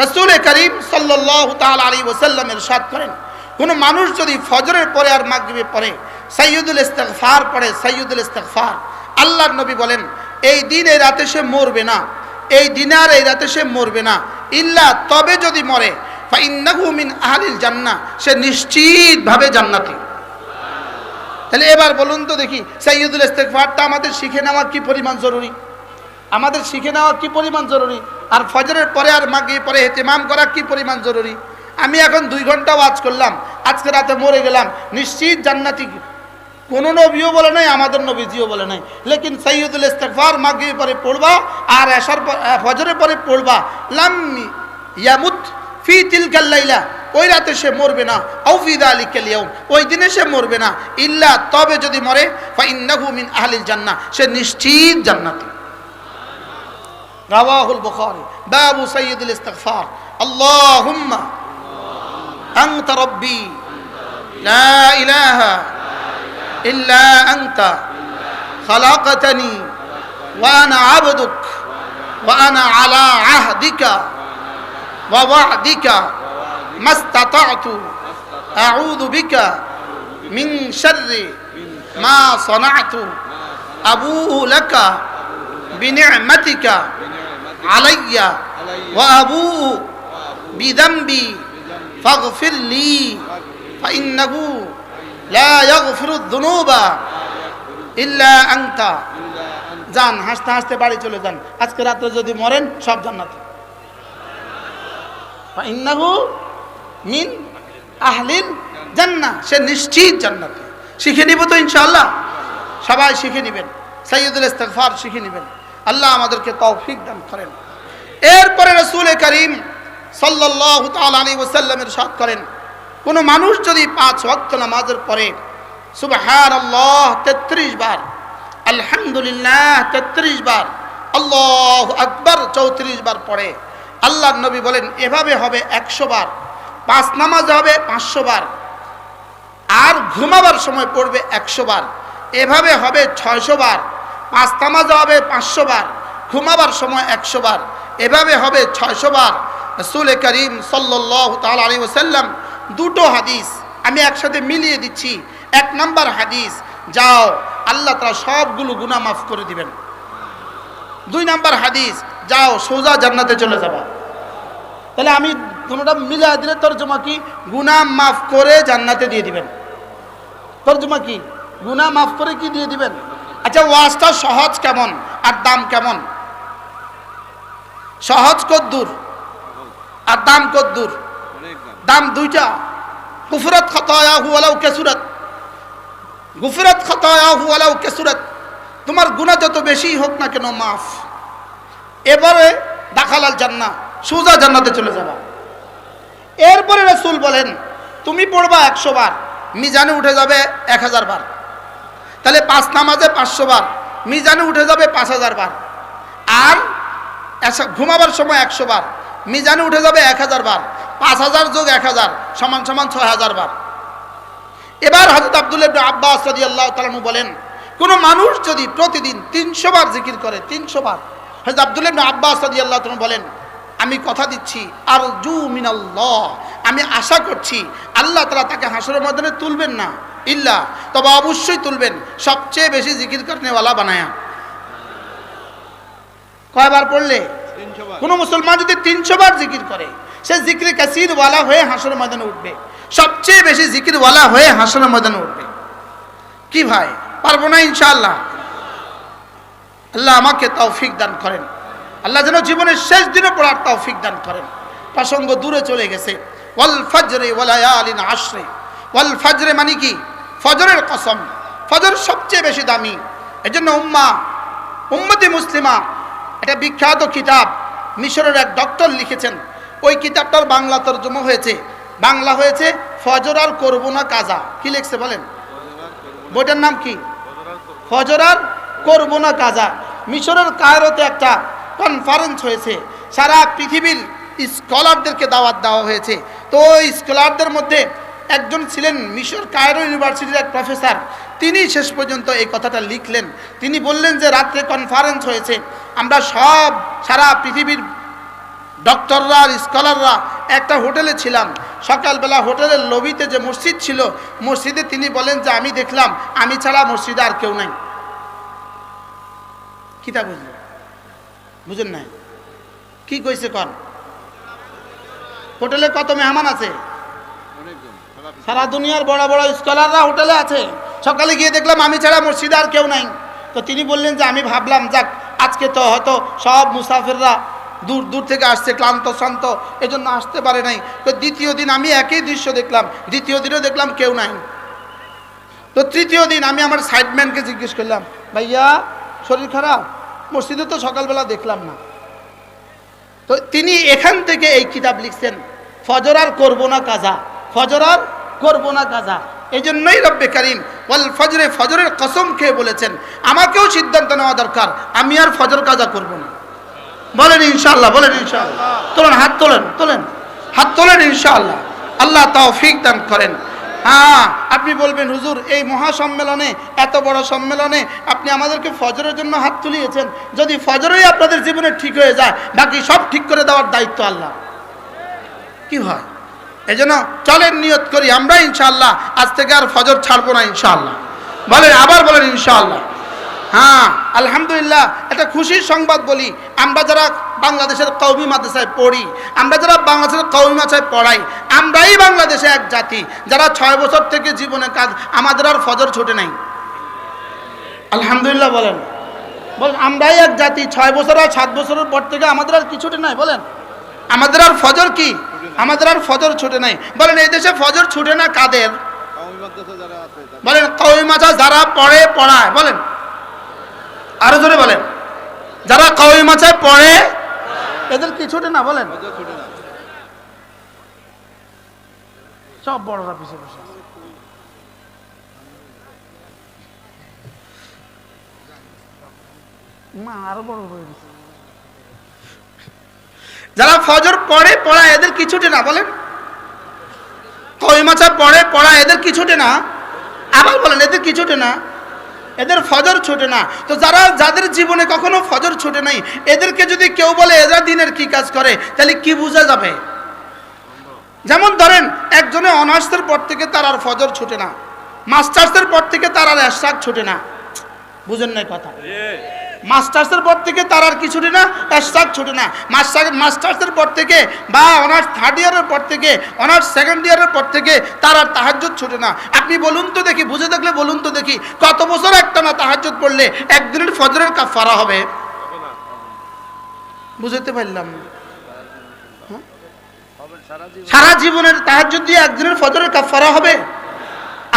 রসুল করিম সাল্লাহ তাল আলী ওসাল্লামের সাদ করেন। কোনো মানুষ যদি ফজরের পরে আর মাগরিবে পরে সৈয়দুল ইস্তফার পড়ে সৈয়দুল ইস্তফার আল্লাহ নবী বলেন, এই দিন এই রাতে সে মরবে না, এই দিনে আর এই রাতে সে মরবে না, ইল্লা তবে যদি মরে মিন আহলিল জান্নাহ সে নিশ্চিতভাবে জান্নাতি। তাহলে এবার বলুন তো দেখি সৈয়দুল ইস্তেকফারটা আমাদের শিখে নেওয়া কি পরিমাণ জরুরি? আমাদের শিখে নেওয়া কি পরিমাণ জরুরি? আর ফজরের পরে আর মাগিয়ে পরে হেতেমাম করা কি পরিমাণ জরুরি? আমি এখন দুই ঘণ্টা ওয়াজ করলাম, আজকে রাতে মরে গেলাম। নিশ্চিত জান্নাতি কোনো নবীও বলে নাই, আমাদের নবীজিও বলে নাই। লেকিন সৈয়দুল ইস্তেকফার মাগিয়ে পরে পড়বা আর এসার ফজরের পরে পড়বা। লাম্মি ইয়ামুত ফি তিলকাল্লাইলা ওই রাতে সে মরবে না। আউফিদা আলী কেলিয়াউম ওই দিনে সে মরবে না। ইল্লা তবে যদি মরে, ফাইন্নাহু মিন আহলিল জান্না সে নিশ্চিত জান্নাতি। رواه البخاري. باب سيد الاستغفار. اللهم أنت ربي. لا إله إلا أنت. خلقتني وأنا عبدك وأنا على عهدك ووعدك ما استطعت. أعوذ بك من شر ما صنعت. أبوه لك بنعمتك علي وأبوء بذنبي فاغفر لي فإنه لا يغفر الذنوب إلا أنت যান হাসতে হাসতে বাড়ি চলে যান আজকে রাত্রে যদি মরেন সব জান্নাতে ইন্নাহু মিন আহলিল জান্নাহ সে নিশ্চিত জান্নাতে শিখে নিব তো ইনশাআল্লাহ সবাই শিখে নেবেন সৈয়দুল ইস্তেগফার শিখে নেবেন আল্লাহ আমাদেরকে তৌফিক দান করেন। এরপরে রসুল করিম সাল্লাল্লাহু তাআলা আলাইহি ওয়াসাল্লামের সাথ করেন, কোনো মানুষ যদি পাঁচ ওয়াক্ত নামাজের পরে সুবহানাল্লাহ 33 বার, আলহামদুলিল্লাহ 33 বার, আল্লাহ আকবার 34 বার পড়ে, আল্লাহর নবী বলেন, এভাবে হবে একশো বার, পাঁচ নামাজ হবে পাঁচশো বার, আর ঘুমাবার সময় পড়বে একশো বার, এভাবে হবে ছয়শো বার পাঁচ নামাজ হবে পাঁচশো বার, ঘুমাবার সময় একশো বার, এভাবে হবে ছয়শো বার। রসুল করিম সাল্লাহ তাল আলী ওসাল্লাম দুটো হাদিস আমি একসাথে মিলিয়ে দিচ্ছি। এক নাম্বার হাদিস, যাও, আল্লাহ তারা সবগুলো গুনাহ মাফ করে দিবেন। দুই নাম্বার হাদিস, যাও, সোজা জান্নাতে চলে যাবা। তাহলে আমি দুটোটা মিলা দিলে তর্জমা কি? গুনাহ মাফ করে জান্নাতে দিয়ে দিবেন। তর্জমা কি? গুনাহ মাফ করে কি দিয়ে দিবেন? আচ্ছা ওয়াজটা সহজ কেমন? আর দাম কেমন? সহজ কদ্দুর? আর দাম কদ্দুর? দাম দুইটা। গুফরত খতায়াহু আলাউ কেসুরত। গুফরত খতায়াহু আলাউ কেসুরত। তোমার গুণা যত বেশি হোক না কেন, মাফ। এবারে দাখালাল জান্না সোজা জান্নাতে চলে যাবা। এরপরে রসুল বলেন, তুমি পড়বা একশো বার, মিজানে উঠে যাবে এক হাজার বার। তাহলে পাঁচ নামাজে পাঁচশো বার, মিজানে উঠে যাবে পাঁচ হাজার বার। আর ঘুমাবার সময় একশো বার, মিজানে উঠে যাবে এক হাজার বার, পাঁচ হাজার যোগ এক হাজার, সমান সমান ছয় হাজার বার। এবার হজরত আব্দুল ইবনে আব্বাস রাজি আল্লাহ তালানু বলেন, কোনো মানুষ যদি প্রতিদিন তিনশো বার জিকির করে, তিনশো বার হজরত আব্দুল ইবনে আব্বাস রাজি আল্লাহ তালানু বলেন, আমি কথা দিচ্ছি আর জু মিনাল্লাহ, আমি আশা করছি আল্লাহ তালা তাকে হাসরের ময়দানে তুলবেন না। ইল্লা। তবে অবশ্যই তুলবেন। সবচেয়ে বেশি জিকির করনেওয়ালা বানায়া। কয়বার পড়লে? কোনো মুসলমান যদি তিনশো বার জিকির করে সে জিক্রে কাসির ওয়ালা হয়ে হাসরের ময়দানে উঠবে। সবচেয়ে বেশি জিকির ওয়ালা হয়ে হাসরের ময়দানে উঠবে। কি ভাই? পারব না ইনশাআল্লাহ? আল্লাহ আমাকে তৌফিক দান করেন। আল্লাহ যেন জীবনের শেষ দিনে পড়ার তৌফিক দান করেন। প্রসঙ্গ দূরে চলে গেছে। ওয়াল ফজরে ওয়ালায়ালিন আশরে। ওয়াল ফজরে মানে কি? ফজরের কসম, ফজর সবচেয়ে বেশি দামি। এজন্য উম্মা, উম্মতি মুসলিমা এটা বিখ্যাত কিতাব, মিশরের এক ডক্টর লিখেছেন। ওই কিতাবটার বাংলা তর্জমা হয়েছে। বাংলা হয়েছে, ফজর আর করব না কাজা। কি লিখছে বলেন? বইটার নাম কি? ফজর আর করব না কাজা। মিশরের কায়রোতে একটা কনফারেন্স হয়েছে। সারা পৃথিবীর স্কলারদেরকে দাওয়াত দেওয়া হয়েছে। তো ওই স্কলারদের মধ্যে একজন ছিলেন মিশর কায়রো ইউনিভার্সিটির এক প্রফেসর। তিনি শেষ পর্যন্ত এই কথাটা লিখলেন। তিনি বললেন যে, রাত্রে কনফারেন্স হয়েছে। আমরা সব, সারা পৃথিবীর ডক্টররা আর স্কলাররা একটা হোটেলে ছিলাম। সকালবেলা হোটেলের লবিতে যে মসজিদ ছিল, মসজিদে তিনি বলেন যে, আমি দেখলাম, আমি ছাড়া মসজিদে আর কেউ নাই। কিতা বুঝলেন? বুঝেন নাই? কি কইছে কন? হোটেলে কত মেহমান আছে? সারা দুনিয়ার বড় বড় স্কলাররা হোটেলে আছে। সকালে গিয়ে দেখলাম আমি ছাড়া মসজিদে আর কেউ নাই। তো তিনি বললেন যে, আমি ভাবলাম, যাক, আজকে তো হয়তো সব মুসাফিররা দূর দূর থেকে আসছে, ক্লান্ত, শান্ত, এজন্য আসতে পারে নাই। তো দ্বিতীয় দিন আমি একই দৃশ্য দেখলাম। দ্বিতীয় দিনও দেখলাম কেউ নাই। তো তৃতীয় দিন আমি আমার সাইডম্যানকে জিজ্ঞেস করলাম, ভাইয়া, শরীর খারাপ? মসজিদে তো সকালবেলা দেখলাম না। তো তিনি এখান থেকে এই কিতাব লিখছেন, ফজর আর করব না কাজা। ফজর আর করব না কাজা এই জন্যই রব্বে করিম ওয়াল ফজরে ফজরের কসম খেয়ে বলেছেন, আমাকেও সিদ্ধান্ত নেওয়া দরকার, আমি আর ফজর কাজা করব না। বলেন ইনশাআল্লাহ বলেন ইনশাআল্লাহ। তোলেন, হাত তোলেন তোলেন। হাত তোলেন ইনশাআল্লাহ। আল্লাহ তৌফিক দান করেন। হ্যাঁ আপনি বলবেন, হুজুর, এই মহাসম্মেলনে, এত বড় সম্মেলনে আপনি আমাদেরকে ফজরের জন্য হাত তুলিয়েছেন। যদি ফজরেই আপনাদের জীবনে ঠিক হয়ে যায়, বাকি সব ঠিক করে দেওয়ার দায়িত্ব আল্লাহ। কি হয়? এই জন্য চলেন নিয়ত করি, আমরা ইনশাল্লাহ আজ থেকে আর ফজর ছাড়বো না ইনশাল্লাহ বলেন, আবার বলেন ইনশাআল্লাহ। হ্যাঁ আলহামদুলিল্লাহ, একটা খুশির সংবাদ বলি। আমরা যারা বাংলাদেশের কৌমি মাদ্রাসায় পড়ি, আমরা যারা বাংলাদেশের কৌমি মাদ্রাসায় পড়াই, আমরাই বাংলাদেশে এক জাতি। যারা ছয় বছর থেকে জীবনে কাজ, আমাদের আর ফজর ছুটে নাই। আলহামদুলিল্লাহ বলেন। বলেন, আমরাই এক জাতি, ছয় বছর আর সাত বছরের পর থেকে আমাদের আর কি ছুটে নাই, বলেন। আমাদের আর ফজর কি? আমাদের আর ফজর ছুটে নাই। বলেন, এই দেশে ফজর ছুটে না কাদের? বলেন কৌমি মাছা যারা পড়ে, পড়ায়। বলেন। আরও জোরে বলেন। যারা কৌমি মাছায় পড়ে, এদের কি ছুটে না? বলেন। সব বড়রা পিছিয়ে বসে মা, আরও বড় হয়ে গেছে। যারা ফজর পড়ে, পড়া এদের কি ছুটে না, বলেন। কই মাছা পড়ে, পড়া এদের কি ছুটে না? আবার বলেন, এদের কি ছুটে না? এদের ফজর ছোটে না। তো যারা, যাদের জীবনে কখনো ফজর ছোটে নাই, এদেরকে যদি কেউ বলে, এরা দিনের কি কাজ করে? তাহলে কি বোঝা যাবে? যেমন ধরেন, একজনে অনার্সের পর থেকে তার আর ফজর ছুটে না। মাস্টার্সের পর থেকে তার আর এশাক ছুটে না। বুঝেন নাই কথা? মাস্টার্সের পর থেকে তার আর কি ছুটে না এশাক ছুটে না। মাস্টার মাস্টার্সের পর থেকে বা অনার্স থার্ড ইয়ারের পর থেকে, অনার্স সেকেন্ড ইয়ারের পর থেকে তার আর তাহাজ্জুদ ছুটে না। আপনি বলুন তো দেখি, বুঝে থাকলে বলুন তো দেখি, কত বছর একটা না তাহাজ্জুদ পড়লে একদিনের ফজরের কাফারা হবে? বুঝতে পারলাম। হ্যাঁ? সারা জীবনের তাহাজ্জুদ দিয়ে একদিনের ফজরের কাফারা হবে?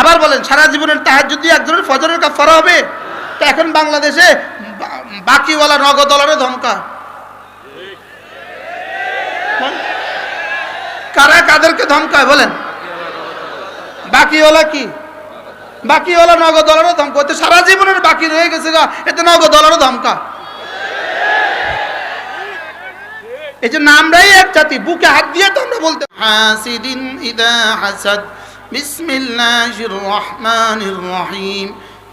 আবার বলেন, সারা জীবনের তাহাজ্জুদ দিয়ে একজনের ফজরের কাফারা হবে? তো এখন বাংলাদেশে বাকিওয়ালা নগদ ডলারে ধমকা। কারা কাদেরকে ধমকায় বলেন? বাকিওয়ালা কি? বাকিওয়ালা নগদ ডলারও ধমকা। ওতে সারা জীবনের বাকি রয়ে গেছে গা এতে নগদ ডলারও ধমকা। এই যে আমরাই এক জাতি, বুকে হাত দিয়ে তো আমরা বলতে হাসিদিন ইদা হাসাদ, বিসমিল্লাহির রহমানির রহিম।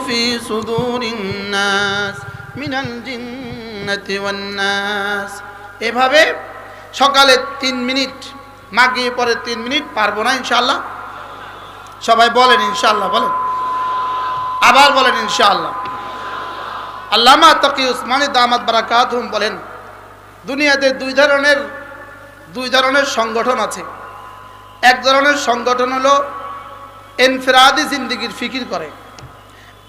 في صدور الناس من الجنة والناس এভাবে সকালে তিন মিনিট মাগিয়ে পরে তিন মিনিট পারবো না ইনশাল্লাহ সবাই বলেন ইনশাল্লাহ বলেন আবার বলেন ইনশাআল্লাহ আল্লামা তকি উসমানী দামাত বারাকাতুম বলেন দুনিয়াতে দুই ধরনের দুই ধরনের সংগঠন আছে এক ধরনের সংগঠন হলো এনফেরাদি জিন্দিগির ফিকির করে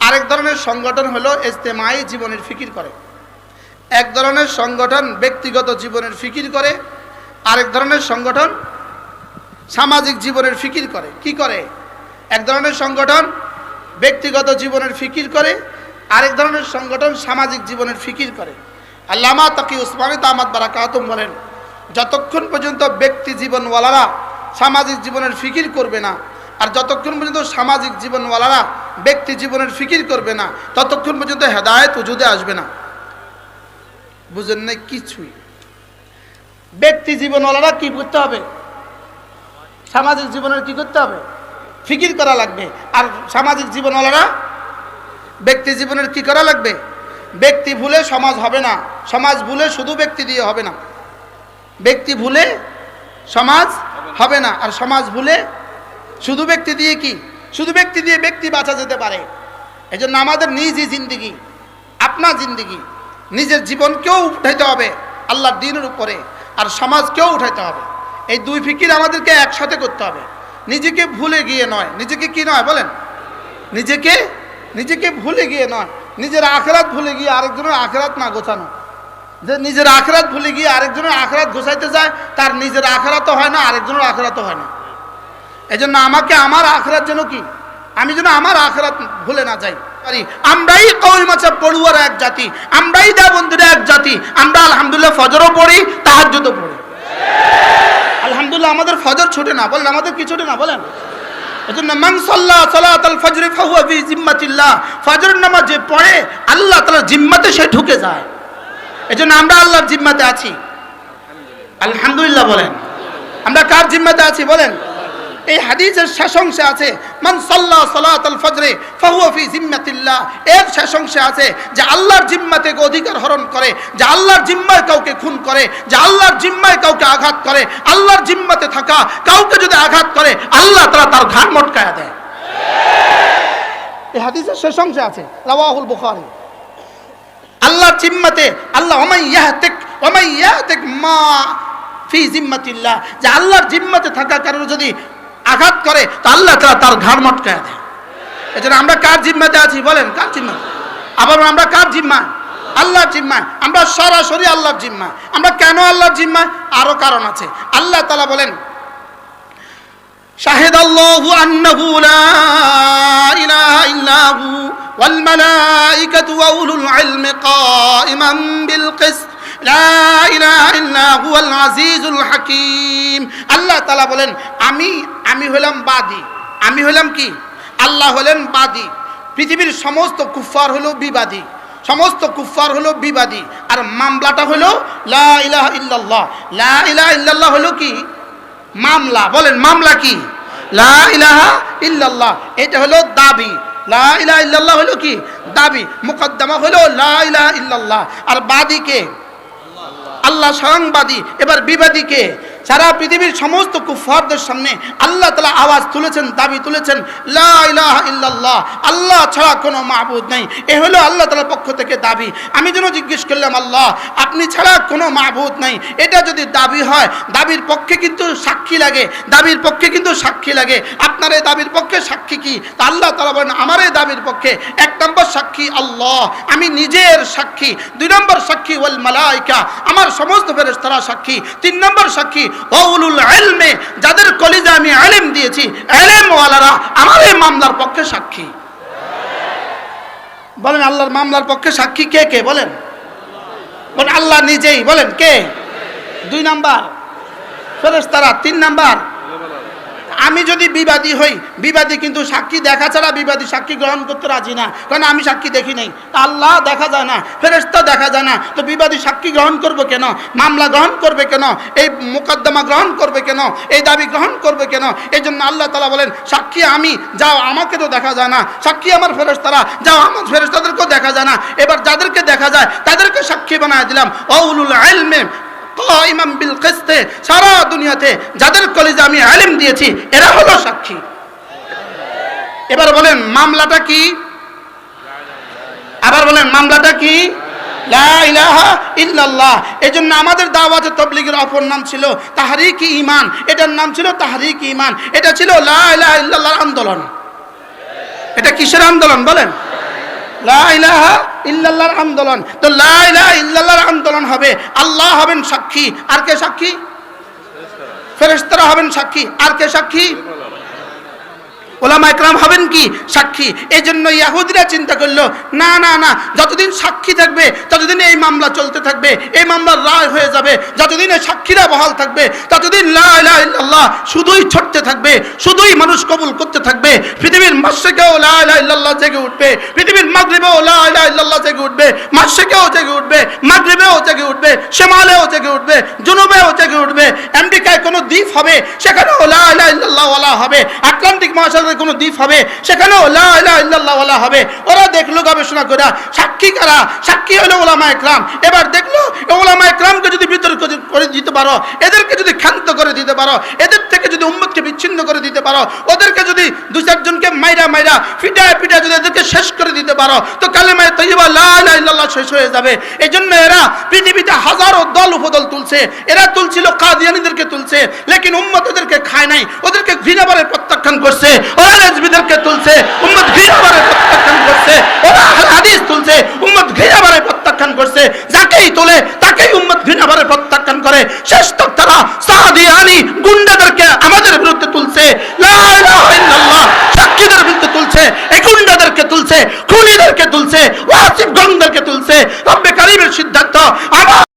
আরেক ধরনের সংগঠন হলো ইজতেমাই জীবনের ফিকির করে। এক ধরনের সংগঠন ব্যক্তিগত জীবনের ফিকির করে, আরেক ধরনের সংগঠন সামাজিক জীবনের ফিকির করে। কি করে? এক ধরনের সংগঠন ব্যক্তিগত জীবনের ফিকির করে, আরেক ধরনের সংগঠন সামাজিক জীবনের ফিকির করে। আল্লামা তাকি উসমানী দামাত বারাকাতুম বলেন, যতক্ষণ পর্যন্ত ব্যক্তি জীবনওয়ালারা সামাজিক জীবনের ফিকির করবে না আর যতক্ষণ পর্যন্ত সামাজিক জীবনওয়ালারা ব্যক্তি জীবনের ফিকির করবে না, ততক্ষণ পর্যন্ত হেদায়ত উজুদে আসবে না। বুঝেন নাই কিছুই। ব্যক্তি জীবনওয়ালারা কি করতে হবে? সামাজিক জীবনের কি করতে হবে? ফিকির করা লাগবে। আর সামাজিক জীবনওয়ালারা ব্যক্তি জীবনের কি করা লাগবে? ব্যক্তি ভুলে সমাজ হবে না। সমাজ ভুলে শুধু ব্যক্তি দিয়ে হবে না। ব্যক্তি ভুলে সমাজ হবে না। আর সমাজ ভুলে শুধু ব্যক্তি দিয়ে কি? শুধু ব্যক্তি দিয়ে ব্যক্তি বাঁচা যেতে পারে। এই জন্য আমাদের নিজই জিন্দিগি, আপনার জিন্দিগি, নিজের জীবনকেও উঠাইতে হবে আল্লাহর দিনের উপরে আর সমাজকেও উঠাইতে হবে। এই দুই ফিকির আমাদেরকে একসাথে করতে হবে। নিজেকে ভুলে গিয়ে নয়। নিজেকে কি নয় বলেন? নিজেকে নিজেকে ভুলে গিয়ে নয়। নিজের আখরাত ভুলে গিয়ে আরেকজনের আখরাত না গোছানো। যে নিজের আখরাত ভুলে গিয়ে আরেকজনের আখরাত গোছাইতে যায়, তার নিজের আখরাতও হয় না, আরেকজনের আখরাতও হয় না। এই জন্য আমাকে আমার আখরাত যেন কি? আমি যেন আমার আখরাত ভুলে না যাই। পারি। আমরাই কৌল মাছা পড়ুয়ার এক জাতি। আমরাই দা বন্ধুরা এক জাতি। আমরা আলহামদুলিল্লাহ ফজরও পড়ি, তাহাজ্জুদও পড়ি। আলহামদুলিল্লাহ আমাদের ফজর ছুটে না। বলেন, আমাদের কি ছুটে না? বলেন। এজন্য মান সাল্লা সালাতাল ফজরে ফাহুয়া ফি জিম্মাতিল্লাহ। ফজর নামাজ যে পড়ে, আল্লাহ তাআলার জিম্মাতে সে ঢুকে যায়। এজন্য আমরা আল্লাহর জিম্মাতে আছি। আলহামদুলিল্লাহ বলেন। আমরা কার জিম্মাতে আছি? বলেন। এই হাদিসের শেষ অংশে আছে, মান সাল্লা সালাতাল ফজরে ফাহুয়া ফি জিম্মাতিল্লাহ। এর শেষ অংশে আছে যে আল্লাহর জিম্মাতে অধিকার হরণ করে, যে আল্লাহর জিম্মায় কাউকে খুন করে, যে আল্লাহর জিম্মায় কাউকে আঘাত করে, আল্লাহর জিম্মাতে থাকা কাউকে যদি আঘাত করে, আল্লাহ তারা তার ঘাট মটকায়া দেয়। এই হাদিসের শেষ অংশে আছে, রাওয়াহুল বুখারী। আল্লাহর জিম্মাতে, আল্লাহ ওমাই ইয়াহতিক ওমাই ইয়াহতিক মা ফি জিম্মাতিল্লাহ। যে আল্লাহর জিম্মাতে থাকা কারণে যদি আঘাত করে, তা আল্লাহ তারা তার ঘাড় মটকায় দেয়। এজন্য আমরা কার জিম্মাতে আছি বলেন, কার জিম্মা? আবার আমরা কার জিম্মা? আল্লাহ জিম্মা। আমরা সরাসরি আল্লাহ জিম্মা। আমরা কেন আল্লাহ জিম্মা? আরও কারণ আছে। আল্লাহ তালা বলেন শাহেদ আল্লাহু আন্নাহু লা ইলাহা ইল্লাহু ওয়াল মালাইকাতু ওয়া উলুল ইলমি কাইমান বিল কিসত। হাকিম। আল্লাহ তালা বলেন, আমি আমি হলাম বাদী। আমি হলাম কি? আল্লাহ হলেন বাদী। পৃথিবীর সমস্ত কুফার হলো বিবাদী। সমস্ত কুফার হলো বিবাদী। আর মামলাটা হলো লাহ ইল্লাল্লাহ। লা ইল্লাল্লাহ হলো কি? মামলা। বলেন, মামলা কি? লা ইল্লাল্লাহ। এটা হলো দাবি। লা ইল্লাল্লাহ হলো কি? দাবি। মুকদ্দমা হলো লা ইলাহা ইল্লাল্লাহ। আর বাদীকে আল্লাহ সাংবাদী এবার বিবাদীকে সারা পৃথিবীর সমস্ত কুফারদের সামনে আল্লাহ তালা আওয়াজ তুলেছেন, দাবি তুলেছেন ইল্লাল্লাহ, আল্লাহ ছাড়া কোনো মাহবুদ নেই। এ হলো আল্লাহ তালার পক্ষ থেকে দাবি। আমি যেন জিজ্ঞেস করলাম, আল্লাহ, আপনি ছাড়া কোনো মাহবুদ নেই? এটা যদি দাবি হয়, দাবির পক্ষে কিন্তু সাক্ষী লাগে, দাবির পক্ষে কিন্তু সাক্ষী লাগে। আপনার এই দাবির পক্ষে সাক্ষী কি? তা আল্লাহ তালা বলেন আমার এই দাবির পক্ষে। এক নম্বর সাক্ষী আল্লাহ, আমি নিজের সাক্ষী। দুই নম্বর সাক্ষী ওয়াল মালাইকা, আমার সমস্ত ফেরেশতারা সাক্ষী। তিন নম্বর সাক্ষী ওউলুল যাদের কলিজা আমি আলেম দিয়েছি, আলেমওয়ালারা আমার এই মামলার পক্ষে সাক্ষী। বলেন, আল্লাহর মামলার পক্ষে সাক্ষী কে কে বলেন? বলেন, আল্লাহ নিজেই বলেন, কে? দুই নাম্বার। ফেরেস্তারা তিন নাম্বার। আমি যদি বিবাদী হই, বিবাদী কিন্তু সাক্ষী দেখা ছাড়া বিবাদী সাক্ষী গ্রহণ করতে রাজি না। কারণ আমি সাক্ষী দেখি নাই? আল্লাহ দেখা যায় না ফেরেস্তা দেখা যায় না। তো বিবাদী সাক্ষী গ্রহণ করবে কেন? মামলা গ্রহণ করবে কেন? এই মোকদ্দমা গ্রহণ করবে কেন? এই দাবি গ্রহণ করবে কেন? এই জন্য আল্লাহ তালা বলেন, সাক্ষী আমি, যাও আমাকে তো দেখা যায় না। সাক্ষী আমার ফেরেস্তারা যাও আমার ফেরেস্তাদেরকেও দেখা যায় না। এবার যাদেরকে দেখা যায়, তাদেরকে সাক্ষী বানায় দিলাম। অউলুল আলমে ইমাম বিল কিস্তে সারা দুনিয়াতে যাদের কলেজে আমি দিয়েছি, এরা হলো সাক্ষী। এবার বলেন, মামলাটা কি? আবার বলেন, মামলাটা কি? এই জন্য আমাদের দাওয়াতে তবলিগের অপর নাম ছিল তাহারিক ইমান এটার নাম ছিল তাহারিক ইমান এটা ছিল লা ইলাহা আন্দোলন। এটা কিসের আন্দোলন বলেন? ইল্লাল্লাহর আন্দোলন। তো লা ইলাহা ইল্লাল্লাহর আন্দোলন হবে। আল্লাহ হবেন সাক্ষী। আর কে সাক্ষী? ফেরেস্তারা হবেন সাক্ষী। আর কে সাক্ষী? ওলামা একরাম হবেন কি? সাক্ষী। এই জন্য ইয়াহুদিরা চিন্তা করল, না না না, যতদিন সাক্ষী থাকবে, ততদিন এই মামলা চলতে থাকবে, এই মামলার রায় হয়ে যাবে, যতদিন এই সাক্ষীরা বহাল থাকবে, ততদিন লা ইলাহা ইল্লাল্লাহ শুধুই ছড়তে থাকবে, শুধুই মানুষ কবুল করতে থাকবে, পৃথিবীর মাসেকেও লা ইলাহা ইল্লাল্লাহ জেগে উঠবে, পৃথিবীর মাগরিবেও লা ইলাহা ইল্লাল্লাহ জেগে উঠবে মাসেকেও জেগে উঠবে, মাগরিবেও জেগে উঠবে, শেমালেও জেগে উঠবে, জুনুবেও জেগে উঠবে আমেরিকায় কোনো দ্বীপ হবে, সেখানেও লা ইলাহা ইল্লাল্লাহ ওয়ালা হবে। আটলান্টিক মহাসাগরে কোনো দ্বীপ হবে, সেখানেও লা ইলাহা ইল্লাল্লাহ ওয়ালা হবে। ওরা দেখল গবেষণা করে, সাক্ষী কারা? সাক্ষী হলো ওলামা একরাম। এবার দেখল ওলামা একরামকে যদি বিতর্ক করে দিতে পারো, এদেরকে যদি ক্ষান্ত করে দিতে পারো, এদের থেকে যদি উম্মতকে বিচ্ছিন্ন করে দিতে পারো, ওদেরকে যদি দু চারজনকে মাইরা মাইরা, ফিটায় পিটায় যদি এদেরকে শেষ করে দিতে পারো, তো কালেমায় তৈবা লা ইলাহা ইল্লাল্লাহ শেষ হয়ে যাবে। এই জন্য এরা পৃথিবীতে হাজারো দল উপদল তুলছে। এরা তুলছিল কাদিয়ানিদেরকে তুলছে। লেকিন উম্মত ওদেরকে খায় নাই, ওদেরকে ঘৃণাবারে প্রত্যাখ্যান করছে, ওরা লেজবিদেরকে তুলছে, উম্মত ঘৃণাবারে প্রত্যাখ্যান করছে, ওরা হাদিস তুলছে, উম্মত ঘৃণাবারে প্রত্যাখ্যান করছে, যাকেই তোলে তাকেই উম্মত ঘৃণাবারে প্রত্যাখ্যান করে। শেষ তক তারা সাদিয়ানি গুন্ডাদেরকে আমাদের বিরুদ্ধে তুলছে সাক্ষীদের বিরুদ্ধে তুলছে, এই গুন্ডাদেরকে তুলছে, খুনিদেরকে তুলছে, ওয়াসিফ গঙ্গদেরকে তুলছে, রব্বে কারিমের সিদ্ধান্ত আমার